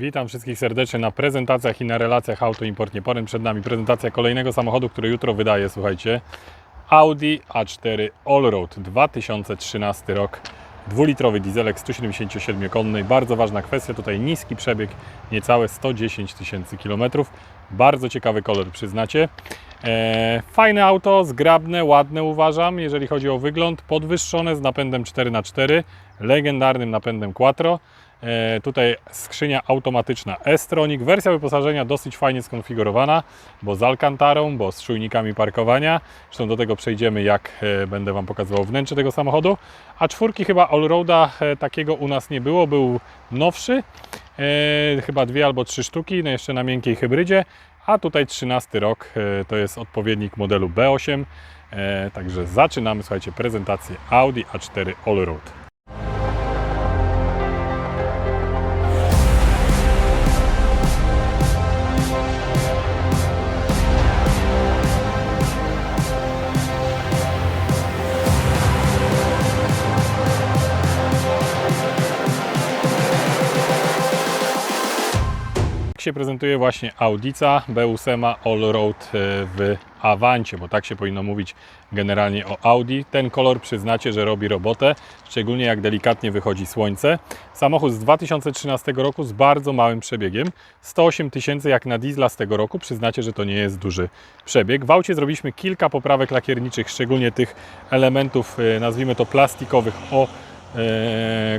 Witam wszystkich serdecznie na prezentacjach i na relacjach Auto Import Nieporem. Przed nami prezentacja kolejnego samochodu, który jutro wydaje, słuchajcie. Audi A4 Allroad 2013 rok. Dwulitrowy dieselek 177-konny. Bardzo ważna kwestia, tutaj niski przebieg, niecałe 110 tysięcy kilometrów. Bardzo ciekawy kolor, przyznacie. E, fajne auto, zgrabne, ładne uważam, jeżeli chodzi o wygląd. Podwyższone z napędem 4x4, legendarnym napędem Quattro. E, tutaj skrzynia automatyczna S-Tronic. Wersja wyposażenia dosyć fajnie skonfigurowana, bo z Alcantarą, bo z czujnikami parkowania. Zresztą do tego przejdziemy, jak e, będę Wam pokazywał wnętrze tego samochodu. A czwórki chyba Allroada e, takiego u nas nie było, był nowszy. Chyba dwie albo trzy sztuki, no jeszcze na miękkiej hybrydzie. A tutaj 13 rok, to jest odpowiednik modelu B8. E, Także zaczynamy, słuchajcie, prezentację Audi A4 Allroad. Się prezentuje właśnie Audica B8 Allroad e, w Avancie, bo tak się powinno mówić generalnie o Audi. Ten kolor przyznacie, że robi robotę, szczególnie jak delikatnie wychodzi słońce. Samochód z 2013 roku z bardzo małym przebiegiem. 108 tysięcy jak na diesla z tego roku. Przyznacie, że to nie jest duży przebieg. W aucie zrobiliśmy kilka poprawek lakierniczych, szczególnie tych elementów, e, nazwijmy to plastikowych, o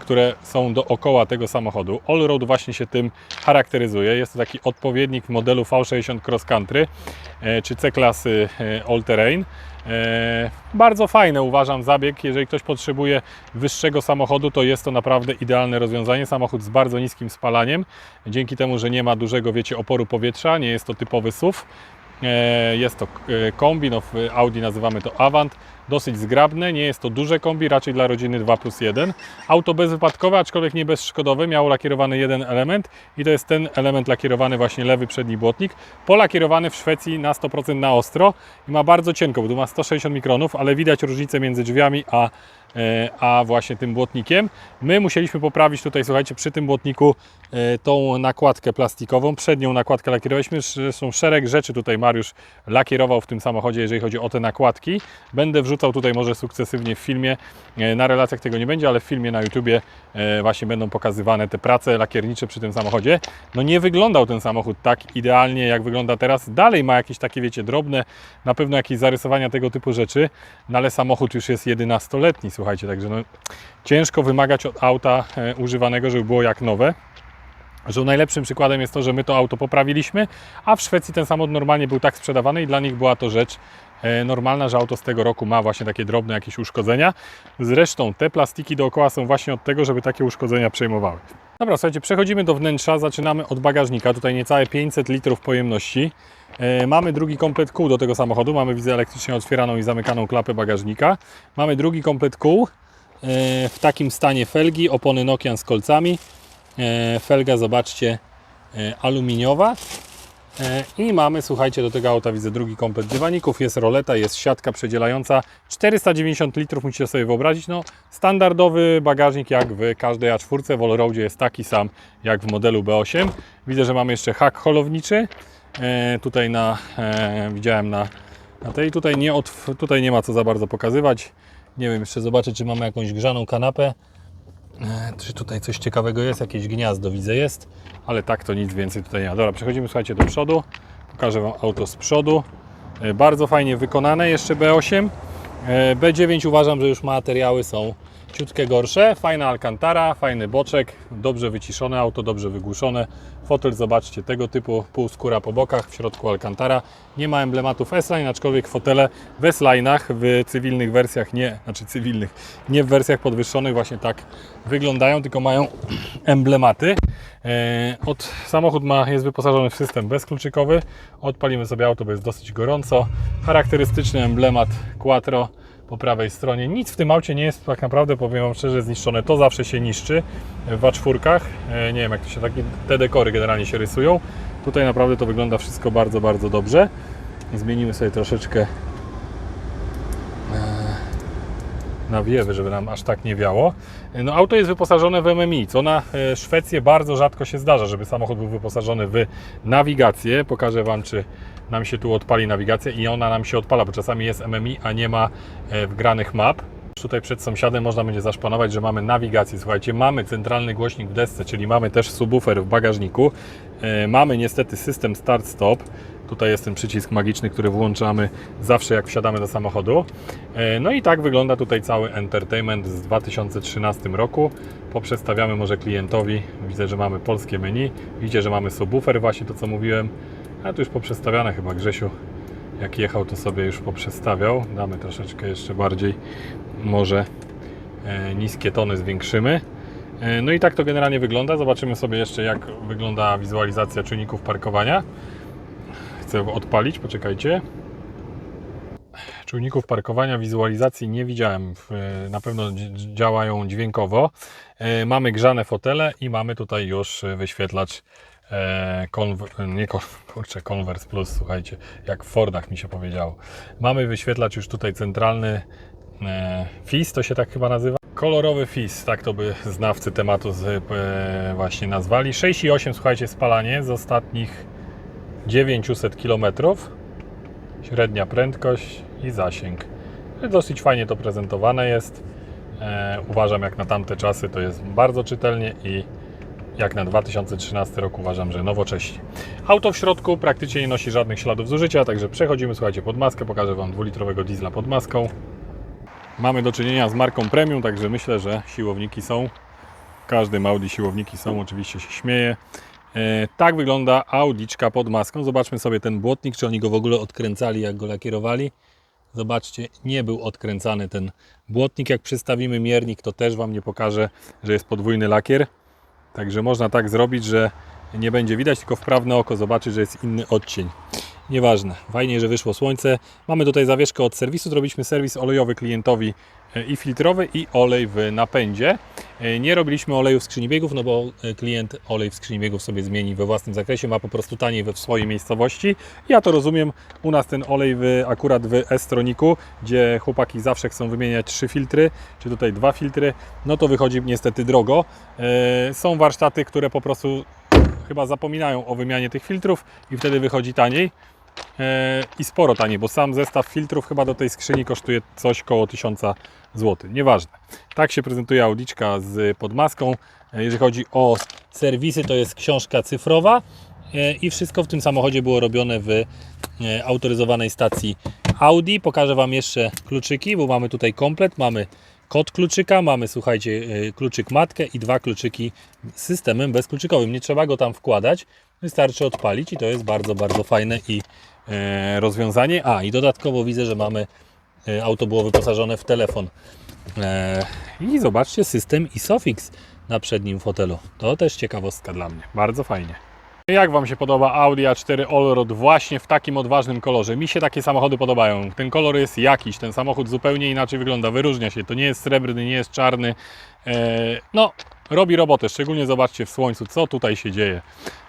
które są dookoła tego samochodu. Allroad właśnie się tym charakteryzuje. Jest to taki odpowiednik modelu V60 Cross Country e, czy C-klasy e, All Terrain. E, Bardzo fajny uważam zabieg. Jeżeli ktoś potrzebuje wyższego samochodu, to jest to naprawdę idealne rozwiązanie. Samochód z bardzo niskim spalaniem, dzięki temu, że nie ma dużego, wiecie, oporu powietrza, nie jest to typowy SUV. E, Jest to e, kombi, no w Audi nazywamy to Avant. Dosyć zgrabne, nie jest to duże kombi, raczej dla rodziny 2 plus 1. Auto bezwypadkowe, aczkolwiek nie bezszkodowe, miało lakierowany jeden element i to jest ten element lakierowany właśnie lewy przedni błotnik. Polakierowany w Szwecji na 100% na ostro i ma bardzo cienko, bo tu ma 160 mikronów, ale widać różnicę między drzwiami a e, a właśnie tym błotnikiem. My musieliśmy poprawić tutaj, słuchajcie, przy tym błotniku e, tą nakładkę plastikową, przednią nakładkę lakierowaliśmy. Zresztą szereg rzeczy tutaj Mariusz lakierował w tym samochodzie, jeżeli chodzi o te nakładki. Będę wrzucał tutaj może sukcesywnie w filmie. E, Na relacjach tego nie będzie, ale w filmie na YouTubie e, właśnie będą pokazywane te prace lakiernicze przy tym samochodzie. No nie wyglądał ten samochód tak idealnie, jak wygląda teraz. Dalej ma jakieś takie, wiecie, drobne, na pewno jakieś zarysowania tego typu rzeczy, no ale samochód już jest 11-letni, słuchajcie, także no, ciężko wymagać od auta e, używanego, żeby było jak nowe. Że najlepszym przykładem jest to, że my to auto poprawiliśmy, a w Szwecji ten samochód normalnie był tak sprzedawany i dla nich była to rzecz normalna, że auto z tego roku ma właśnie takie drobne jakieś uszkodzenia. Zresztą te plastiki dookoła są właśnie od tego, żeby takie uszkodzenia przejmowały. Dobra, słuchajcie, przechodzimy do wnętrza, zaczynamy od bagażnika, tutaj niecałe 500 litrów pojemności. E, Mamy drugi komplet kół do tego samochodu, mamy widzę elektrycznie otwieraną i zamykaną klapę bagażnika. Mamy drugi komplet kół e, w takim stanie felgi, opony Nokian z kolcami. E, Felga, zobaczcie, e, aluminiowa. E, I mamy, słuchajcie, do tego auta widzę drugi komplet dywaników, jest roleta, jest siatka przedzielająca. 490 litrów musicie sobie wyobrazić. No, standardowy bagażnik jak w każdej A4 w Allroadzie jest taki sam jak w modelu B8. Widzę, że mamy jeszcze hak holowniczy. E, tutaj na, e, widziałem na, na tej, tutaj nie, otw- tutaj nie ma co za bardzo pokazywać. Nie wiem, jeszcze zobaczę, czy mamy jakąś grzaną kanapę. E, Czy tutaj coś ciekawego jest? Jakieś gniazdo widzę jest, ale tak to nic więcej tutaj nie ma. Dobra, przechodzimy słuchajcie do przodu. Pokażę Wam auto z przodu. E, Bardzo fajnie wykonane, jeszcze B8. E, B9 uważam, że już materiały są ciutkę gorsze. Fajna Alcantara, fajny boczek, dobrze wyciszone auto, dobrze wygłuszone. Fotel zobaczcie tego typu, półskóra po bokach, w środku Alcantara. Nie ma emblematów S-Line, aczkolwiek fotele w S-Line'ach, w cywilnych wersjach nie, znaczy cywilnych, nie w wersjach podwyższonych właśnie tak wyglądają, tylko mają emblematy. E, Od, samochód ma, jest wyposażony w system bezkluczykowy. Odpalimy sobie auto, bo jest dosyć gorąco. Charakterystyczny emblemat Quattro po prawej stronie. Nic w tym aucie nie jest tak naprawdę, powiem Wam szczerze, zniszczone. To zawsze się niszczy w A4. E, Nie wiem, jak to się takie, te dekory generalnie się rysują. Tutaj naprawdę to wygląda wszystko bardzo, bardzo dobrze. Zmienimy sobie troszeczkę e, nawiewy, żeby nam aż tak nie wiało. No auto jest wyposażone w MMI, co na e, Szwecję bardzo rzadko się zdarza, żeby samochód był wyposażony w nawigację. Pokażę Wam, czy nam się tu odpali nawigacja i ona nam się odpala, bo czasami jest MMI, a nie ma e, wgranych map. Tutaj przed sąsiadem można będzie zaszpanować, że mamy nawigację. Słuchajcie, mamy centralny głośnik w desce, czyli mamy też subwoofer w bagażniku. E, mamy niestety system start-stop. Tutaj jest ten przycisk magiczny, który włączamy zawsze jak wsiadamy do samochodu. E, No i tak wygląda tutaj cały entertainment z 2013 roku. Poprzestawiamy może klientowi. Widzę, że mamy polskie menu. Widzicie, że mamy subwoofer, właśnie to co mówiłem. A tu już poprzestawiane chyba Grzesiu. Jak jechał, to sobie już poprzestawiał. Damy troszeczkę jeszcze bardziej może e, niskie tony zwiększymy. E, No i tak to generalnie wygląda. Zobaczymy sobie jeszcze jak wygląda wizualizacja czujników parkowania. Chcę odpalić, poczekajcie. Czujników parkowania, wizualizacji nie widziałem. W- Na pewno dzi- działają dźwiękowo. E, Mamy grzane fotele i mamy tutaj już e, wyświetlacz e, Conver- nie Con- kurczę, Converse Plus, słuchajcie, jak w Fordach mi się powiedziało. Mamy wyświetlacz już tutaj centralny e, FIS, to się tak chyba nazywa. Kolorowy FIS, tak to by znawcy tematu z, e, właśnie nazwali. 6,8 słuchajcie, spalanie z ostatnich 900 km. Średnia prędkość i zasięg. Dosyć fajnie to prezentowane jest. E, uważam, jak na tamte czasy, to jest bardzo czytelnie i jak na 2013 rok uważam, że nowocześnie. Auto w środku praktycznie nie nosi żadnych śladów zużycia, także przechodzimy, słuchajcie, pod maskę. Pokażę Wam dwulitrowego diesla pod maską. Mamy do czynienia z marką premium, także myślę, że siłowniki są. W każdym Audi siłowniki są, oczywiście się śmieję. E, tak wygląda Audiczka pod maską. Zobaczmy sobie ten błotnik, czy oni go w ogóle odkręcali, jak go lakierowali. Zobaczcie, nie był odkręcany ten błotnik. Jak przystawimy miernik, to też Wam nie pokażę, że jest podwójny lakier. Także można tak zrobić, że nie będzie widać, tylko wprawne oko zobaczy, że jest inny odcień. Nieważne, fajnie, że wyszło słońce. Mamy tutaj zawieszkę od serwisu. Zrobiliśmy serwis olejowy klientowi e, i filtrowy, i olej w napędzie. E, Nie robiliśmy oleju w skrzyni biegów, no bo e, klient olej w skrzyni biegów sobie zmieni we własnym zakresie, ma po prostu taniej we swojej miejscowości. Ja to rozumiem. U nas ten olej w, akurat w Estroniku, gdzie chłopaki zawsze chcą wymieniać trzy filtry, czy tutaj dwa filtry, no to wychodzi niestety drogo. Są warsztaty, które po prostu chyba zapominają o wymianie tych filtrów i wtedy wychodzi taniej. E, I sporo taniej, bo sam zestaw filtrów chyba do tej skrzyni kosztuje coś koło 1000 zł. Nieważne. Tak się prezentuje audiczka z podmaską. E, Jeżeli chodzi o serwisy, to jest książka cyfrowa e, i wszystko w tym samochodzie było robione w autoryzowanej stacji Audi. Pokażę Wam jeszcze kluczyki, bo mamy tutaj komplet. Mamy kod kluczyka, mamy słuchajcie, e, kluczyk matkę i dwa kluczyki z systemem bezkluczykowym. Nie trzeba go tam wkładać, wystarczy odpalić i to jest bardzo, bardzo fajne i e, rozwiązanie. A i dodatkowo widzę, że mamy e, auto było wyposażone w telefon. E, I zobaczcie system Isofix na przednim fotelu. To też ciekawostka dla mnie. Bardzo fajnie. Jak Wam się podoba Audi A4 Allroad właśnie w takim odważnym kolorze? Mi się takie samochody podobają. Ten kolor jest jakiś, ten samochód zupełnie inaczej wygląda, wyróżnia się. To nie jest srebrny, nie jest czarny. E, no, robi robotę, szczególnie zobaczcie w słońcu, co tutaj się dzieje.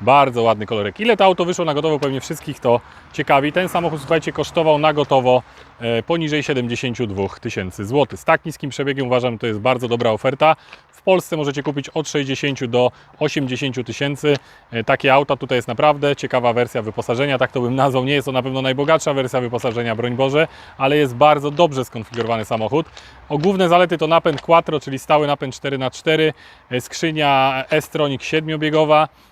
Bardzo ładny kolorek. Ile to auto wyszło na gotowo, pewnie wszystkich to ciekawi. Ten samochód, słuchajcie, kosztował na gotowo e, poniżej 72 tysięcy złotych. Z tak niskim przebiegiem uważam, to jest bardzo dobra oferta. W Polsce możecie kupić od 60 do 80 tysięcy. E, Takie auta tutaj jest naprawdę ciekawa wersja wyposażenia, tak to bym nazwał. Nie jest to na pewno najbogatsza wersja wyposażenia, broń Boże, ale jest bardzo dobrze skonfigurowany samochód. O główne zalety to napęd Quattro, czyli stały napęd 4x4, e, skrzynia S-Tronic 7-biegowa, E,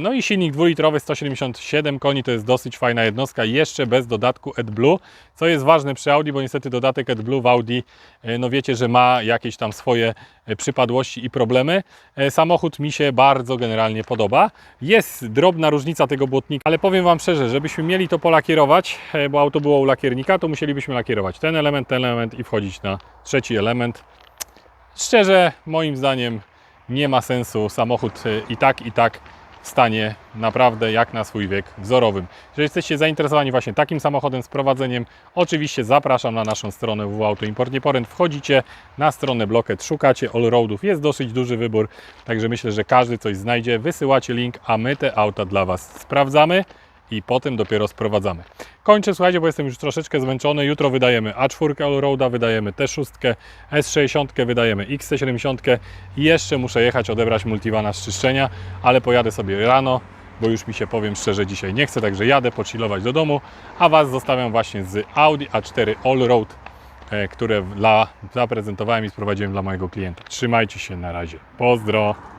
No i silnik dwulitrowy 177 koni to jest dosyć fajna jednostka, jeszcze bez dodatku AdBlue, co jest ważne przy Audi, bo niestety dodatek AdBlue w Audi, e, no wiecie, że ma jakieś tam swoje e, przypadłości i problemy. E, Samochód mi się bardzo generalnie podoba. Jest drobna różnica tego błotnika, ale powiem Wam szczerze, żebyśmy mieli to polakierować, e, bo auto było u lakiernika, to musielibyśmy lakierować ten element, ten element i wchodzić na trzeci element. Szczerze, moim zdaniem nie ma sensu. Samochód i tak, i tak stanie naprawdę jak na swój wiek wzorowym. Jeżeli jesteście zainteresowani właśnie takim samochodem z prowadzeniem, oczywiście zapraszam na naszą stronę www.autoimport.porent. Wchodzicie na stronę Blocket, szukacie allroadów, jest dosyć duży wybór, także myślę, że każdy coś znajdzie. Wysyłacie link, a my te auta dla Was sprawdzamy i potem dopiero sprowadzamy. Kończę, słuchajcie, bo jestem już troszeczkę zmęczony. Jutro wydajemy A4 Allroada, wydajemy T6, S60, wydajemy XC70 i jeszcze muszę jechać odebrać Multivana z czyszczenia, ale pojadę sobie rano, bo już mi się, powiem szczerze, dzisiaj nie chce, także jadę pochillować do domu, a Was zostawiam właśnie z Audi A4 Allroad, e, które dla, zaprezentowałem i sprowadziłem dla mojego klienta. Trzymajcie się, na razie. Pozdro!